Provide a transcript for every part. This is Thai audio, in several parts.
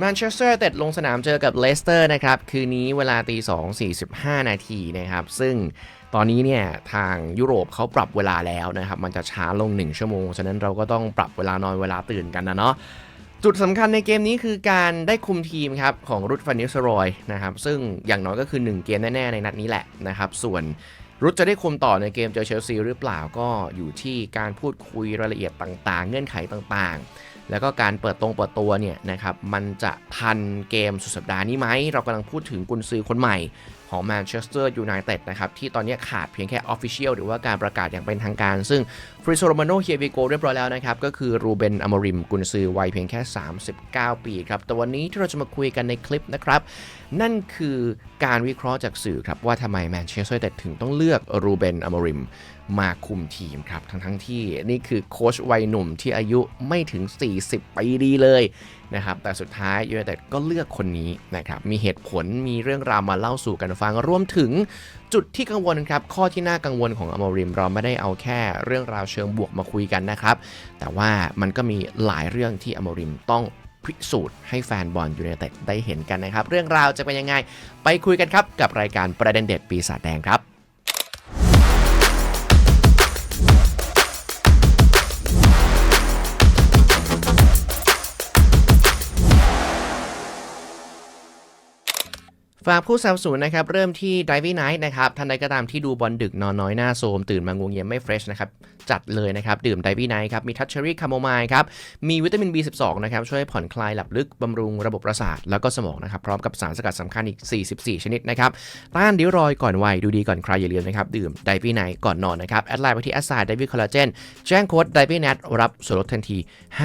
แมนเชสเตอร์เต็ดลงสนามเจอกับเลสเตอร์นะครับ คืนนี้เวลาตี2 45 นาทีนะครับ ซึ่งตอนนี้เนี่ยทางยุโรปเขาปรับเวลาแล้วนะครับ มันจะช้าลง 1 ชั่วโมง ฉะนั้นเราก็ต้องปรับเวลานอนเวลาตื่นกันนะเนาะจุดสำคัญในเกมนี้คือการได้คุมทีมครับ ของรุดฟานิสรอยนะครับ ซึ่งอย่างน้อยก็คือ 1 เกมแน่ ๆ ในนัดนี้แหละนะครับ ส่วนรุดจะได้คุมต่อในเกมเจอเชลซีหรือเปล่าก็อยู่ที่การพูดคุยรายละเอียดต่าง ๆ เงื่อนไขต่าง ๆ แล้วก็การเปิดตรงเปิดตัวเนี่ยนะครับมันจะทันเกมสุดสัปดาห์นี้ไหม เรากำลังพูดถึงกุนซือคนใหม่ของแมนเชสเตอร์ยูไนเต็ดนะครับ ที่ตอนนี้ขาดเพียงแค่ออฟฟิเชียลหรือว่าการประกาศอย่างเป็นทางการ ซึ่งฟริโซโรมาโนเฮียวิโกเรียบร้อยแล้วนะครับ ก็คือรูเบนอมริมกุนซือวัยเพียงแค่ 39 ปีครับ แต่วันนี้ที่เราจะมาคุยกันในคลิปนะครับ นั่นคือการวิเคราะห์จากสื่อครับ ว่าทำไมแมนเชสเตอร์ยูไนเต็ดถึงต้องเลือกรูเบนอมริม มาคุมทีมครับ ทั้งทั้งที่นี่คือโค้ชวัยหนุ่มที่อายุไม่ถึง 40 ปีดีเลยนะครับ แต่สุดท้ายยูไนเต็ดก็เลือกคนนี้นะครับ มีเหตุผล มีเรื่องราวมาเล่าสู่กันฟัง รวมถึงจุดที่กังวลครับ ข้อที่น่ากังวลของอมริมเราไม่ได้เอาแค่เรื่องราวเชิงบวกมาคุยกันนะครับ แต่ว่ามันก็มีหลายเรื่องที่อมริมต้องพิสูจน์ให้แฟนบอลยูไนเต็ดได้เห็นกันนะครับ เรื่องราวจะเป็นยังไง ไปคุยกันครับกับรายการประเด็นเด็ดปีศาจแดงครับ ฝากผู้สนับสนุนนะครับ เริ่มที่ Diving Night นะครับท่านใดก็ตามที่ดูบอลดึกนอนน้อยหน้าโซม ตื่นมางวงเงียไม่เฟรชนะครับ จัดเลยนะครับ ดื่ม Diving Night ครับ มีทัชเชอรี่คาโมไมล์ครับ มีวิตามิน B12 นะครับ ช่วยผ่อนคลายหลับลึก บำรุงระบบประสาท แล้วก็สมองนะครับ พร้อมกับสารสกัดสำคัญอีก 44 ชนิดนะครับ ต้านริ้วรอยก่อนวัยดูดีก่อนใครอย่าลืมนะครับ ดื่ม Diving Night ก่อนนอนนะครับแอดไลน์ไปที่แอสไซด์ไดวี่คอลลาเจนแจ้งโค้ด Diving Night รับส่วนลดทันที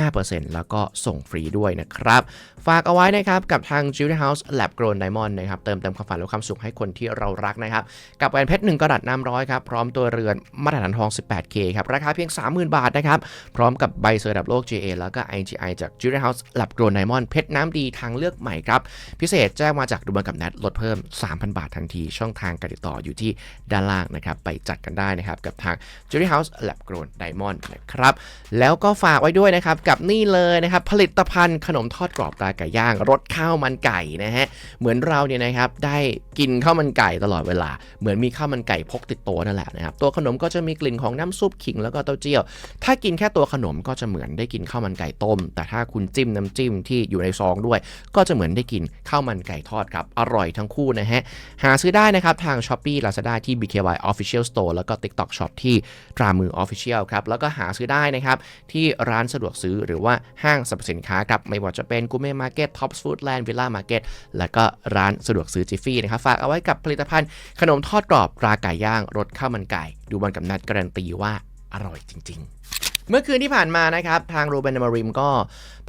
5%แล้วก็ส่งฟรีด้วยนะครับฝากเอาไว้นะครับกับทาง j u d y House Lab Grown Diamond นะครับเติมเต็มความฝันและความสุขให้คนที่เรารักนะครับ กับแหวนเพชร1กระดัตน้ำร้อยครับ พร้อมตัวเรือนมาตรฐานทอง 18K ครับ ราคาเพียง 30,000 บาทนะครับ พร้อมกับใบเซอร์ดับโลก JA แล้วก็ IGI จาก j u d y House Lab Grown Diamond เพชรน้ำดีทางเลือกใหม่ครับ พิเศษแจ้งมาจากดูบันกับแนทลดเพิ่ม 3,000 บาททันทีช่องทางการติดต่ออยู่ที่ด้านล่างนะครับไปจัดกันได้นะครับกับทาง j u d y House Lab Grown Diamond นะครับแล้วก็ฝากไว้ด้วยนะครับกับนี่เลยนะครับผลิตภัณฑ์ขนมทอดกรอบตาไก่ย่างรสข้าวมันไก่นะฮะเหมือนเราเนี่ยนะครับได้กินข้าวมันไก่ตลอดเวลา เหมือนมีข้าวมันไก่พกติดตัวนั่นแหละนะครับตัวขนมก็จะมีกลิ่นของน้ำซุปขิงแล้วก็เต้าเจี้ยว ถ้ากินแค่ตัวขนมก็จะเหมือนได้กินข้าวมันไก่ต้ม แต่ถ้าคุณจิ้มน้ำจิ้มที่อยู่ในซองด้วย ก็จะเหมือนได้กินข้าวมันไก่ทอดครับอร่อยทั้งคู่นะฮะหาซื้อได้นะครับทาง s h อ p e e Lazada ที่ BKY Official Store แล้วก็ TikTok Shop ที่ตรามือ Official ครับแล้วก็หาซื้อได้นะครับที่ร้านสะดวกซื้อหรือว่าห้างสรรพสินค้าครับไม่ว่าจะเป็นกูเม่มาร์เก็ตท็อปส์ฟู้ดแลนด์วิลล่ามาร์เก็ตแล้วก็ร้านสะดวกซื้อจิฟฟี่นะครับ ฝากเอาไว้กับผลิตภัณฑ์ขนมทอดกรอบราไก่ย่างรสข้าวมันไก่ ดูบอลกับนัดการันตีว่าอร่อยจริง ๆเมื่อคืนที่ผ่านมานะครับ ทางโรเบนมาริมก็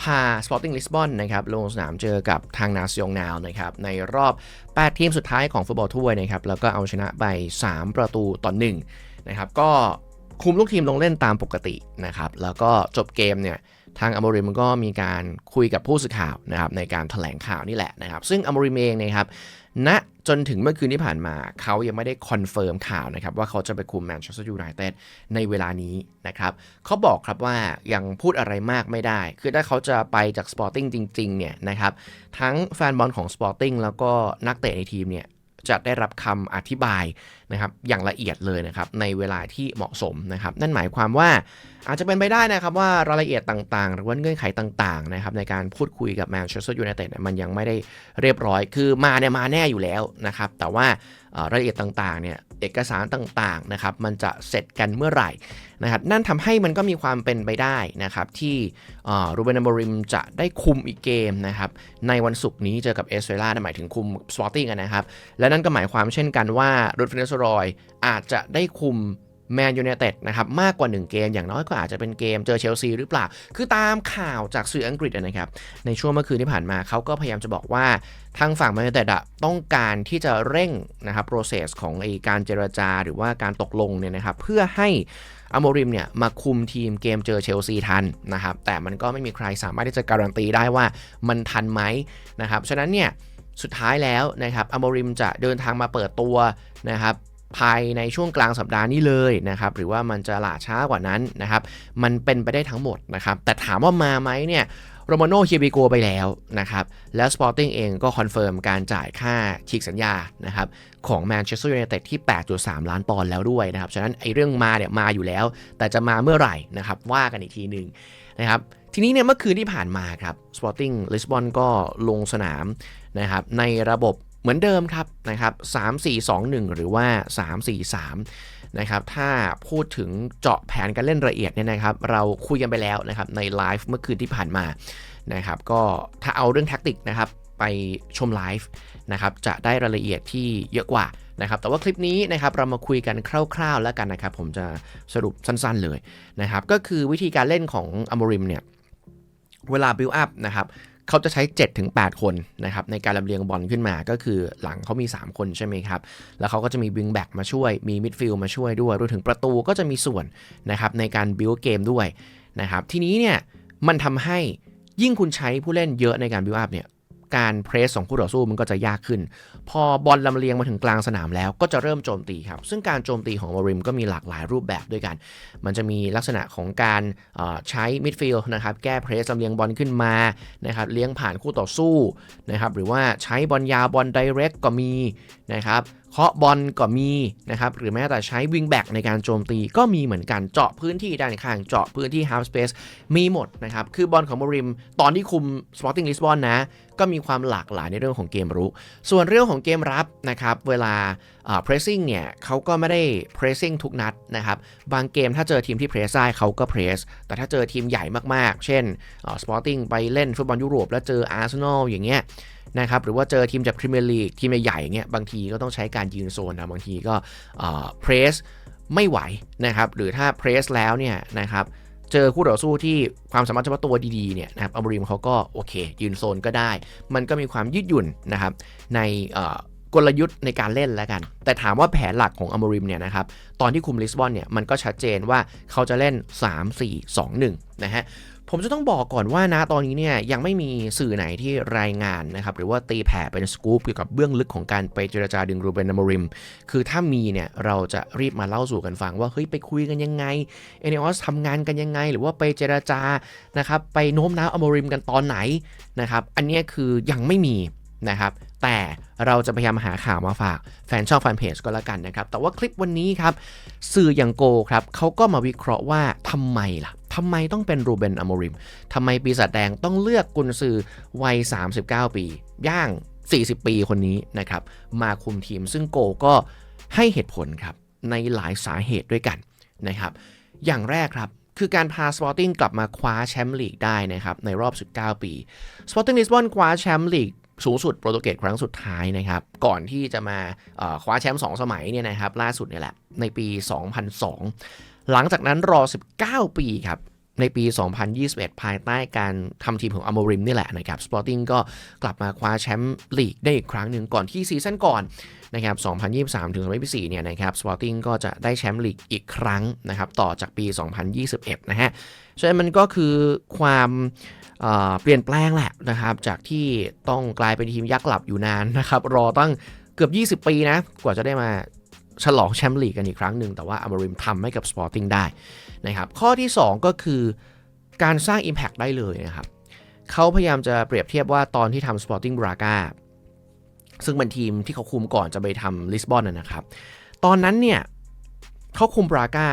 พา Sporting Lisbon นะครับลงสนามเจอกับทางนาซิองนาวนะครับในรอบ 8 ทีมสุดท้ายของฟุตบอลถ้วยนะครับแล้วก็เอาชนะไป 3 ประตูต่อ1นะครับก็คุมลูกทีมลงเล่นตามปกตินะครับแล้วก็จบเกมเนี่ย ทางอมริมก็มีการคุยกับผู้สื่อข่าวนะครับในการถแถลงข่าวนี่แหละนะครับ ซึ่งอมริมเองนะครับณจนถึงเมื่อคืนที่ผ่านมาเขายังไม่ได้คอนเฟิร์มข่าวนะครับว่าเขาจะไปคุมแมนเชสเตอร์ยูไนเต็ดในเวลานี้นะครับเขาบอกครับว่ายังพูดอะไรมากไม่ได้ คือถ้าเขาจะไปจากสปอร์ติ้งจริงๆเนี่ยนะครับทั้งแฟนบอลของสปอร์ติ้งแล้วก็นักเตะในทีมเนี่ย จะได้รับคำอธิบายนะครับอย่างละเอียดเลยนะครับในเวลาที่เหมาะสมนะครับนั่นหมายความว่าอาจจะเป็นไปได้นะครับว่ารายละเอียดต่างๆ หรือว่าเงื่อนไขต่างๆนะครับในการพูดคุยกับแมนเชสเตอร์ยูไนเต็ดมันยังไม่ได้เรียบร้อย คือมาเนี่ยมาแน่อยู่แล้วนะครับแต่ว่ารายละเอียดต่างๆเนี่ย เอกสารต่างๆนะครับมันจะเสร็จกันเมื่อไหร่นะครับนั่นทำให้มันก็มีความเป็นไปได้นะครับที่รูเบนอมริมจะได้คุมอีกเกมนะครับในวันศุกร์นี้เจอกับเอสเวล่าหมายถึงคุมสปอร์ติ้งนะครับและนั่นก็หมายความเช่นกันว่ารูดฟินเนสรอยอาจจะได้คุม แมนยูไนเต็ดนะครับมากกว่า 1 เกมอย่างน้อยก็อาจจะเป็นเกมเจอเชลซีหรือเปล่า คือตามข่าวจากสื่ออังกฤษนะครับ ในช่วงเมื่อคืนที่ผ่านมาเขาก็พยายามจะบอกว่าทางฝั่งแมนยูไนเต็ดต้องการที่จะเร่งนะครับ process ของไอการเจรจาหรือว่าการตกลงเนี่ยนะครับเพื่อให้อโมริมเนี่ยมาคุมทีมเกมเจอเชลซีทันนะครับแต่มันก็ไม่มีใครสามารถที่จะการันตีได้ว่ามันทันไหมนะครับฉะนั้นเนี่ยสุดท้ายแล้วนะครับอโมริมจะเดินทางมาเปิดตัวนะครับ ภายในช่วงกลางสัปดาห์นี้เลยนะครับหรือว่ามันจะล่าช้ากว่านั้นนะครับมันเป็นไปได้ทั้งหมดนะครับแต่ถามว่ามาไหมเนี่ยโรมาโน่เฮียบิโกไปแล้วนะครับแล้วสปอร์ติ้งเองก็คอนเฟิร์มการจ่ายค่าฉีกสัญญานะครับของแมนเชสเตอร์ยูไนเต็ดที่ 8.3 ล้านปอนด์แล้วด้วยนะครับฉะนั้นไอ้เรื่องมาเนี่ยมาอยู่แล้ว แต่จะมาเมื่อไหร่นะครับว่ากันอีกทีหนึ่งนะครับทีนี้เนี่ยเมื่อคืนที่ผ่านมาครับ Sporting Lisbon ก็ลงสนามนะครับในระบบ เหมือนเดิมครับนะครับ3-4-2-1 หรือว่า 3-4-3นะครับถ้าพูดถึงเจาะแผนการเล่นละเอียดเนี่ยนะครับเราคุยกันไปแล้วนะครับในไลฟ์เมื่อคืนที่ผ่านมานะครับก็ถ้าเอาเรื่องแท็กติกนะครับไปชมไลฟ์นะครับจะได้รายละเอียดที่เยอะกว่านะครับแต่ว่าคลิปนี้นะครับเรามาคุยกันคร่าวๆแล้วกันนะครับ ผมจะสรุปสั้นๆเลยนะครับก็คือวิธีการเล่นของอมริมเนี่ยเวลา build up นะครับ เขาจะใช้ 7-8 คนนะครับในการลำเลียงบอลขึ้นมาก็คือหลังเขามี 3 คนใช่ไหมครับ แล้วเขาก็จะมีวิงแบ็กมาช่วยมีมิดฟิลด์มาช่วยด้วยรวมถึงประตูก็จะมีส่วนนะครับในการบิวเกมด้วยนะครับทีนี้เนี่ยมันทำให้ยิ่งคุณใช้ผู้เล่นเยอะในการบิวอัพเนี่ย การเพรสของคู่ต่อสู้มันก็จะยากขึ้น พอบอลลำเลียงมาถึงกลางสนามแล้วก็จะเริ่มโจมตีครับ ซึ่งการโจมตีของวอริมก็มีหลากหลายรูปแบบด้วยกัน มันจะมีลักษณะของการใช้มิดฟิลด์นะครับแก้เพรสลำเลียงบอลขึ้นมานะครับเลี้ยงผ่านคู่ต่อสู้นะครับหรือว่าใช้บอลยาวบอลไดเรกก็มีนะครับ เคาะบอลก็มีนะครับ หรือแม้แต่ใช้วิงแบ็กในการโจมตีก็มีเหมือนกันเจาะพื้นที่ด้านข้างเจาะพื้นที่ฮาร์ฟสเปซมีหมดนะครับ คือบอลของบริมตอนที่คุม Sporting Lisbon นนะ ก็มีความหลากหลายในเรื่องของเกมรุกส่วนเรื่องของเกมรับนะครับ เวลาเอ่อ pressing เนี่ยเขาก็ไม่ได้ pressing ทุกนัดนะครับ บางเกมถ้าเจอทีมที่ press ได้เขาก็ press แต่ถ้าเจอทีมใหญ่มากๆ เช่นเอ่อ Sporting ไปเล่นฟุตบอลยุโรปแล้วเจอ Arsenal อย่างเงี้ย นะครับหรือว่าเจอทีมจากพรีเมียร์ลีกทีมใหญ่ๆเงี้ยบางทีก็ต้องใช้การยืนโซนนะบางทีก็เอ่อ press ไม่ไหวนะครับหรือถ้า press แล้วเนี่ยนะครับเจอคู่ต่อสู้ที่ความสามารถเฉพาะตัวดีๆเนี่ยนะครับอัมบริมเขาก็โอเค ยืนโซนก็ได้ มันก็มีความยืดหยุ่นนะครับในกลยุทธ์ในการเล่นแล้วกัน แต่ถามว่าแผนหลักของอัมบริมเนี่ยนะครับ ตอนที่คุมลิสบอนเนี่ย มันก็ชัดเจนว่าเขาจะเล่น 3 4 2 1 นะฮะ ผมจะต้องบอกก่อนว่านะตอนนี้เนี่ยยังไม่มีสื่อไหนที่รายงานนะครับหรือว่าตีแผ่เป็นสกู๊ปเกี่ยวกับเบื้องลึกของการไปเจรจาดึงรูเบนอมริม คือถ้ามีเนี่ยเราจะรีบมาเล่าสู่กันฟังว่าเฮ้ยไปคุยกันยังไงเอเนอสทำงานกันยังไง หรือว่าไปเจรจานะครับไปโน้มน้าวอมริมกันตอนไหนนะครับอันนี้คือยังไม่มีนะครับแต่เราจะพยายามหาข่าวมาฝากแฟนช่องแฟนเพจก็แล้วกันนะครับแต่ว่าคลิปวันนี้ครับสื่ออย่างโกครับเขาก็มาวิเคราะห์ว่าทำไมล่ะ ทำไมต้องเป็นรูเบนอมริมทำไมปีศาจแดงต้องเลือกกุนซือวัย 39 ปี ย่าง 40 ปีคนนี้นะครับมาคุมทีมซึ่งโกก็ให้เหตุผลครับในหลายสาเหตุด้วยกันนะครับอย่างแรกครับคือการพาสปอร์ติ้งกลับมาคว้าแชมป์ลีกได้นะครับในรอบ 19 ปีสปอร์ติ้งลิสบอนคว้าแชมป์ลีก สูงสุดโปรตุเกสครั้งสุดท้ายนะครับ ก่อนที่จะมาคว้าแชมป์2สมัยเนี่ยนะครับ ล่าสุดเนี่ยแหละในปี 2002 หลังจากนั้นรอ 19 ปีครับในปี 2021 ภายใต้การทำทีมของอ m มริมนี่แหละนะครับ Sporting ก็กลับมาคว้าแชมป์ลีกได้อีกครั้งหนึ่งก่อนที่ซีซั่นก่อนนะครับ 2023 ถึง2024 เนี่ยนะครับ Sporting ก็จะได้แชมป์ลีกอีกครั้งนะครับ ต่อจากปี 2021 นะฮะฉะนั้นมันก็คือความ เปลี่ยนแปลงแหละนะครับจากที่ต้องกลายเป็นทีมยักษ์หลับอยู่นานนะครับรอตั้งเกือบ 20 ปีนะกว่าจะได้มาฉลองแชมป์ลีกกันอีกครั้งหนึ่งแต่ว่าอ m มริมทำให้กับ Sporting ได้นะครับข้อที่ 2 ก็คือการสร้าง Impact ได้เลยนะครับเขาพยายามจะเปรียบเทียบว่าตอนที่ทำ Sporting Braga ซึ่งเป็นทีมที่เขาคุมก่อนจะไปทำลิสบอนนะครับ ตอนนั้นเนี่ยเขาคุมบราก้า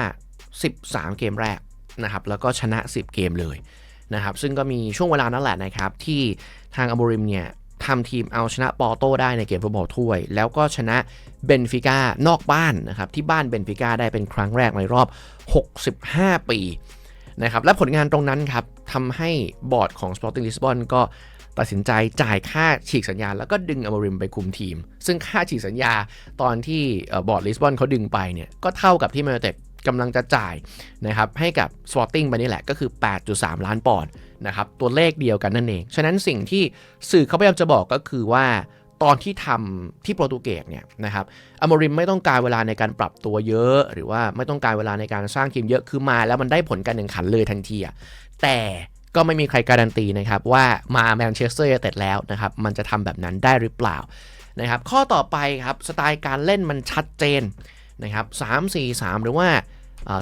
13 เกมแรกนะครับแล้วก็ชนะ 10 เกมเลย นะครับซึ่งก็มีช่วงเวลานั่นแหละนะครับที่ทางอ m มริมเนี่ยทำทีมเอาชนะปอโต้ได้ในเกมฟุตบอลถ้วย แล้วก็ชนะเบนฟิก้านอกบ้านนะครับที่บ้านเบนฟิก้าได้เป็นครั้งแรกในรอบ 65 ปีนะครับและผลงานตรงนั้นครับทำให้บอร์ดของ Sporting Lisbon ก็ตัดสินใจจ่ายค่าฉีกสัญญา แล้วก็ดึงอมริมไปคุมทีม ซึ่งค่าฉีกสัญญาตอนที่บอร์ดลิสบอนเขาดึงไปเนี่ยก็เท่ากับที่มนยูเต็ด กำลังจะจ่ายนะครับให้กับ Sporting ไปนี่แหละก็คือ 8.3 ล้านปอนด์นะครับตัวเลขเดียวกันนั่นเอง ฉะนั้นสิ่งที่สื่อเขาพยายามจะบอกก็คือว่าตอนที่ทำที่โปรตุเกสเนี่ยนะครับอมริมไม่ต้องการเวลาในการปรับตัวเยอะ หรือว่าไม่ต้องการเวลาในการสร้างทีมเยอะคือมา แล้วมันได้ผลการแข่งขันเลยทันทีอะแต่ก็ไม่มีใครการันตีนะครับว่ามาแมนเชสเตอร์ยูไนเต็ดแล้วนะครับมันจะทำแบบนั้นได้หรือเปล่านะครับข้อต่อไปครับสไตล์การเล่นมันชัดเจน นะครับ3 4 3 หรือว่า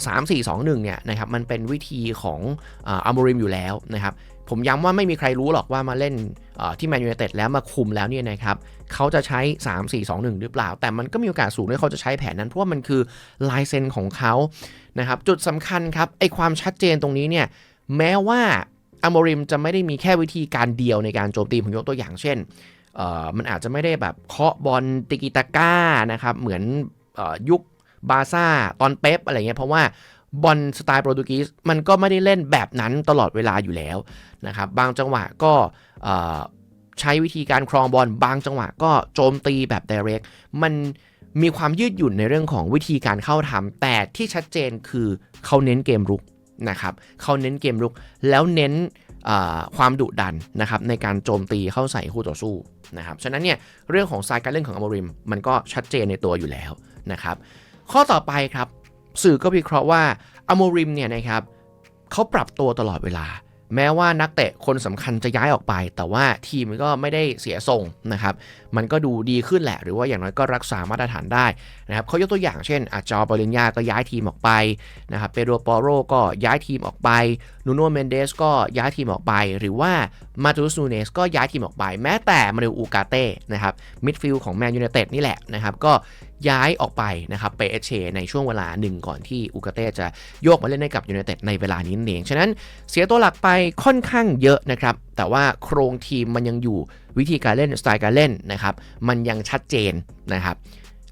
สามสี่สองหนึ่งเนี่ยนะครับมันเป็นวิธีของอัมโบริมอยู่แล้วนะครับผมย้ำว่าไม่มีใครรู้หรอกว่ามาเล่นที่แมนยูไนเต็ดแล้วมาคุมแล้วเนี่ยนะครับเขาจะใช้ 3 4 2 1 หรือเปล่า แต่มันก็มีโอกาสสูงที่เขาจะใช้แผนนั้น เพราะว่ามันคือลายเซ็นของเขานะครับจุดสำคัญครับไอความชัดเจนตรงนี้เนี่ยแม้ว่าอโมริมจะไม่ได้มีแค่วิธีการเดียวในการโจมตีผมยกตัวอย่างเช่นมันอาจจะไม่ได้แบบเคาะบอลติกิตาก้านะครับเหมือน ยุคบาซ่าตอนเป๊ปอะไรเงี้ยเพราะว่าบอลสไตล์โปรตุเกสมันก็ไม่ได้เล่นแบบนั้นตลอดเวลาอยู่แล้วนะครับบางจังหวะก็ใช้วิธีการครองบอลบางจังหวะก็โจมตีแบบ direct มันมีความยืดหยุ่นในเรื่องของวิธีการเข้าทำแต่ที่ชัดเจนคือเขาเน้นเกมรุกนะครับเขาเน้นเกมรุกแล้วเน้นความดุดันนะครับในการโจมตีเข้าใส่คู่ต่อสู้นะครับฉะนั้นเนี่ยเรื่องของสไตล์การเล่นของอมริม มันก็ชัดเจนในตัวอยู่แล้ว นะครับข้อต่อไปครับสื่อก็วิเคราะห์ว่าอโมริมเนี่ยนะครับเขาปรับตัวตลอดเวลา แม้ว่านักเตะคนสำคัญจะย้ายออกไป แต่ว่าทีมมันก็ไม่ได้เสียทรงนะครับมันก็ดูดีขึ้นแหละ หรือว่าอย่างน้อยก็รักษามาตรฐานได้นะครับเขายกตัวอย่างเช่นอาจอปริญญาก็ย้ายทีมออกไปนะครับเปโดรปอโรก็ย้ายทีมออกไป นูโนเมนเดสก็ย้ายทีมออกไป หรือว่ามาตูสนูเนสก็ย้ายทีมออกไป แม้แต่มาเรลอูกาเต้นะครับมิดฟิลด์ของแมนยูไนเต็ดนี่แหละนะครับก็ย้ายออกไปนะครับไปเอเชในช่วงเวลาหนึ่งก่อนที่อูกาเต้จะโยกมาเล่นให้กับยูไนเต็ดในเวลานี้นั่นเอง ฉะนั้นเสียตัวหลักไปค่อนข้างเยอะนะครับ แต่ว่าโครงทีมมันยังอยู่วิธีการเล่นสไตล์การเล่นนะครับมันยังชัดเจนนะครับ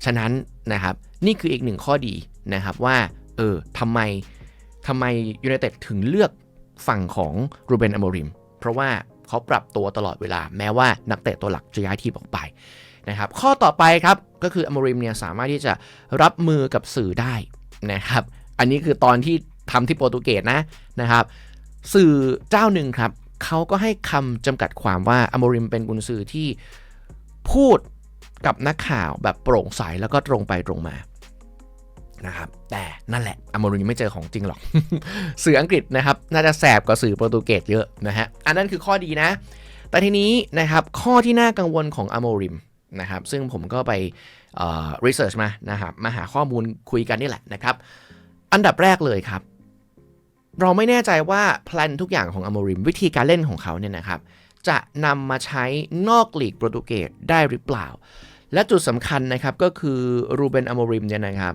ฉะนั้นนะครับนี่คืออีกหนึ่งข้อดีนะครับว่าเออทำไมทำไมยูไนเต็ดถึงเลือก ฝั่งของรูเบนอโมริม เพราะว่าเขาปรับตัวตลอดเวลา แม้ว่านักเตะตัวหลักจะย้ายทีมออกไปนะครับ ข้อต่อไปครับก็คืออโมริมเนี่ยสามารถที่จะรับมือกับสื่อได้นะครับ อันนี้คือตอนที่ทำที่โปรตุเกสนะนะครับ สื่อเจ้าหนึ่งครับเขาก็ให้คำจำกัดความว่าอโมริมเป็นกุนซือที่พูดกับนักข่าวแบบโปร่งใสแล้วก็ตรงไปตรงมา นะครับแต่นั่นแหละอโมริมไม่เจอของจริงหรอกสื่ออังกฤษนะครับน่าจะแสบกว่าสื่อโปรตุเกสเยอะนะฮะอันนั้นคือข้อดีนะ แต่ทีนี้นะครับข้อที่น่ากังวลของอโมริมนะครับซึ่งผมก็ไปรีเสิร์ชมานะครับมาหาข้อมูลคุยกันนี่แหละนะครับอันดับแรกเลยครับ เราไม่แน่ใจว่าแพลนทุกอย่างของอโมริมวิธีการเล่นของเขาเนี่ยนะครับจะนำมาใช้นอกลีกโปรตุเกสได้หรือเปล่า และจุดสำคัญนะครับก็คือรูเบนอโมริมเนี่ยนะครับ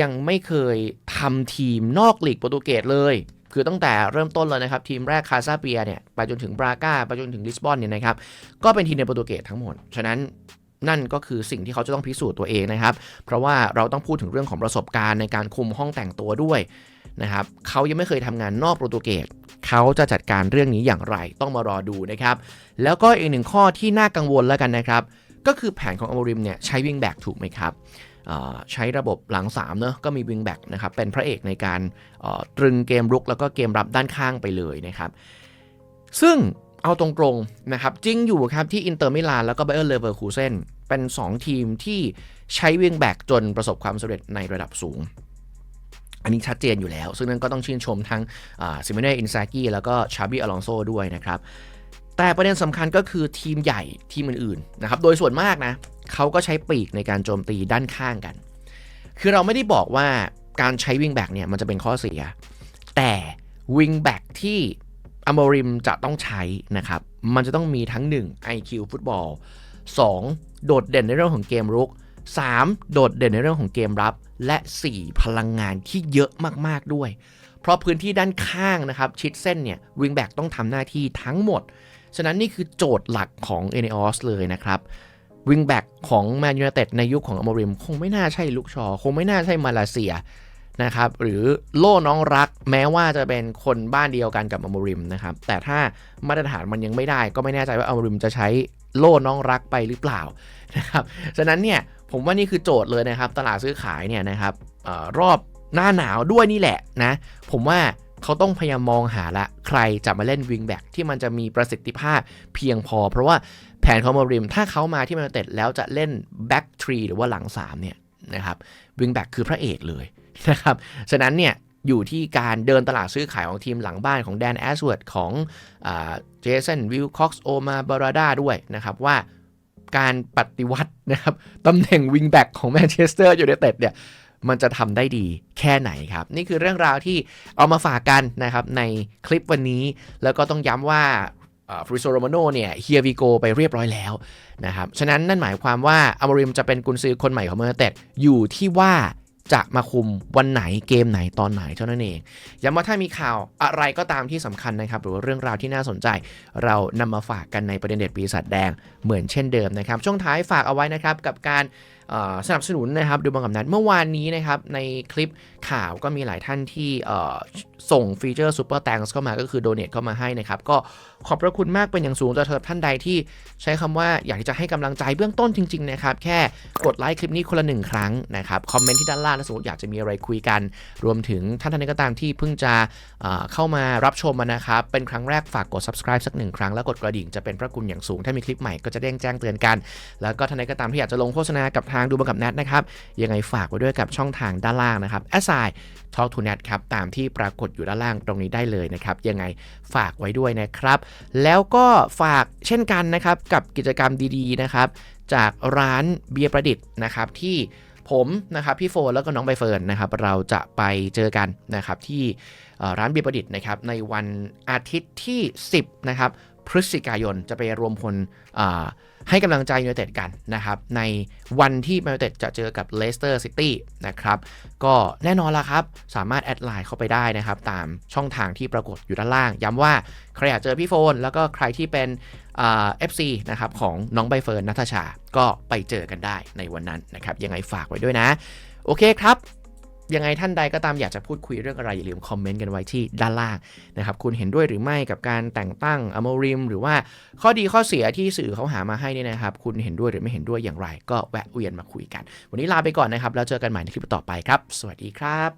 ยังไม่เคยทำทีมนอกลีกโปรตุเกสเลย คือตั้งแต่เริ่มต้นเลยนะครับ ทีมแรกคาซาเปียเนี่ยไปจนถึงบรากาไปจนถึงลิสบอนเนี่ยนะครับ ก็เป็นทีมในโปรตุเกสทั้งหมด ฉะนั้นนั่นก็คือสิ่งที่เขาจะต้องพิสูจน์ตัวเองนะครับ เพราะว่าเราต้องพูดถึงเรื่องของประสบการณ์ในการคุมห้องแต่งตัวด้วยนะครับเขายังไม่เคยทำงานนอกโปรตุเกสเขาจะจัดการเรื่องนี้อย่างไรต้องมารอดูนะครับ แล้วก็อีกหนึ่งข้อที่น่ากังวลแล้วกันนะครับ ก็คือแผนของอโมริมเนี่ยใช้วิงแบกถูกไหมครับใช้ระบบหลัง3เนอะก็มีวิงแบกนะครับเป็นพระเอกในการตรึงเกมรุกแล้วก็เกมรับด้านข้างไปเลยนะครับ ซึ่งเอาตรงๆนะครับจริงอยู่ครับที่อินเตอร์มิลานแล้วก็ไบเออร์เลเวอร์คูเซนเป็น 2 ทีมที่ใช้วิงแบกจนประสบความสำเร็จในระดับสูง อันนี้ชัดเจนอยู่แล้ว ซึ่งนั้นก็ต้องชื่นชมทั้งซิมเมเน่อินซากิแล้วก็ชาบิอลองโซด้วยนะครับ แต่ประเด็นสำคัญก็คือทีมใหญ่ทีมอื่นๆนะครับ โดยส่วนมากนะเขาก็ใช้ปีกในการโจมตีด้านข้างกัน คือเราไม่ได้บอกว่าการใช้วิงแบ็กเนี่ยมันจะเป็นข้อเสีย แต่วิงแบ็กที่อโมริมจะต้องใช้นะครับ มันจะต้องมีทั้ง 1 IQ ฟุตบอล 2. โดดเด่นในเรื่องของเกมรุก 3. โดดเด่นในเรื่องของเกมรับ และ 4. พลังงานที่เยอะมากๆด้วย เพราะพื้นที่ด้านข้างนะครับชิดเส้นเนี่ยวิงแบ็กต้องทำหน้าที่ทั้งหมด ฉะนั้นนี่คือโจทย์หลักของเอเนอสเลยนะครับวิงแบ็กของแมนยูไนเต็ดในยุคของอโมริม คงไม่น่าใช่ลุกชอ คงไม่น่าใช่มาเลเซียนะครับหรือโล่น้องรักแม้ว่าจะเป็นคนบ้านเดียวกันกับอโมริมนะครับแต่ถ้ามาตรฐานมันยังไม่ได้ ก็ไม่แน่ใจว่าอโมริมจะใช้โล่น้องรักไปหรือเปล่านะครับฉะนั้นเนี่ยผมว่านี่คือโจทย์เลยนะครับ ตลาดซื้อขายเนี่ยนะครับออรอบ หน้าหนาวด้วยนี่แหละนะ ผมว่าเขาต้องพยายามมองหาละใครจะมาเล่นวิงแบ็กที่มันจะมีประสิทธิภาพเพียงพอ เพราะว่าแผนของมาริม ถ้าเขามาที่มันเต็ดแล้วจะเล่นแบ็กทรีหรือว่าหลัง3เนี่ยนะครับวิงแบ็กคือพระเอกเลยนะครับฉะนั้นเนี่ยอยู่ที่การเดินตลาดซื้อขายของทีมหลังบ้านของแดนแอสเวิร์ดของเจสันวิลค็อกซ์โอมาบาราดาด้วยนะครับว่าการปฏิวัตินะครับตำแหน่งวิงแบ็กของแมนเชสเตอร์ยูไนเต็ดเนี่ย มันจะทำได้ดีแค่ไหนครับ นี่คือเรื่องราวที่เอามาฝากกันนะครับในคลิปวันนี้ แล้วก็ต้องย้ำว่าฟริโซโรมาโนเนี่ยเฮียวิโกไปเรียบร้อยแล้วนะครับ ฉะนั้นนั่นหมายความว่าอ m มริมจะเป็นกุนซือคนใหม่ของเมอร์เตดอยู่ที่ว่าจะมาคุมวันไหนเกมไหนตอนไหนเท่านั้นเอง ย้ำว่าถ้ามีข่าวอะไรก็ตามที่สำคัญนะครับ หรือว่าเรื่องราวที่น่าสนใจ เรานำมาฝากกันในประเด็นเด็ดปีศาจแดงเหมือนเช่นเดิมนะครับ ช่วงท้ายฝากเอาไว้นะครับกับการ สนับสนุนนะครับดูบังกับนัดเมื่อวานนี้นะครับในคลิปข่าวก็มีหลายท่านที่ส่งฟีเจอร์ซูเปอร์แตงเข้ามาก็คือโดเน a เข้ามาให้นะครับก็ ขอบพระคุณมากเป็นอย่างสูงสำหรับท่านใดที่ใช้คำว่าอยากจะให้กำลังใจเบื้องต้นจริงๆนะครับแค่กดไลค์คลิปนี้คนละหนึ่งครั้งนะครับคอมเมนต์ที่ด้านล่างถ้าสมมติอยากจะมีอะไรคุยกัน รวมถึงท่านท่านใดก็ตามที่เพิ่งจะเเข้ามารับชมมานะครับเป็นครั้งแรกฝากกด subscribe สักหนึ่งครั้งแล้วกดกระดิ่งจะเป็นพระคุณอย่างสูงถ้ามีคลิปใหม่ก็จะเด้งแจ้งเตือนกัน แล้วก็ท่านใดก็ตามที่อยากจะลงโฆษณากับทางดูบังกับนัดนะครับยังไงฝากไว้ด้วยกับช่องทางด้านล่างนะครับ a s i Talk to Net ครับตามที่ปรากฏอยู่ด้านล่างตรงนี้ได้เลยนะครับยังไงฝากไว้ด้วยนะครับแล้วก็ฝากเช่นกันนะครับกับกิจกรรมดีๆนะครับจากร้านเบียร์ประดิษฐ์นะครับที่ผมนะครับพี่โฟนแล้วก็น้องใบเฟิร์นนะครับเราจะไปเจอกันนะครับที่ร้านเบียร์ประดิษฐ์นะครับในวันอาทิตย์ที่ 10นะครับพฤศจิกายนจะไปรวมพลอ่า ให้กำลังใจยูไนเต็ดกันนะครับ ในวันที่ยูไนเต็ดจะเจอกับเลสเตอร์ซิตี้นะครับ ก็แน่นอนละครับ สามารถแอดไลน์เข้าไปได้นะครับ ตามช่องทางที่ปรากฏอยู่ด้านล่าง ย้ำว่าใครอยากเจอพี่โฟน แล้วก็ใครที่เป็นเอ่า FC นะครับของน้องใบเฟิร์นนัทชา ก็ไปเจอกันได้ในวันนั้นนะครับ ยังไงฝากไว้ด้วยนะ โอเคครับ ยังไงท่านใดก็ตามอยากจะพูดคุยเรื่องอะไร อย่าลืมคอมเมนต์กันไว้ที่ด้านล่างนะครับ คุณเห็นด้วยหรือไม่กับการแต่งตั้งอโมริม หรือว่าข้อดีข้อเสียที่สื่อเขาหามาให้นี่นะครับ คุณเห็นด้วยหรือไม่เห็นด้วยอย่างไร ก็แวะเวียนมาคุยกัน วันนี้ลาไปก่อนนะครับ แล้วเจอกันใหม่ในคลิปต่อไปครับ สวัสดีครับ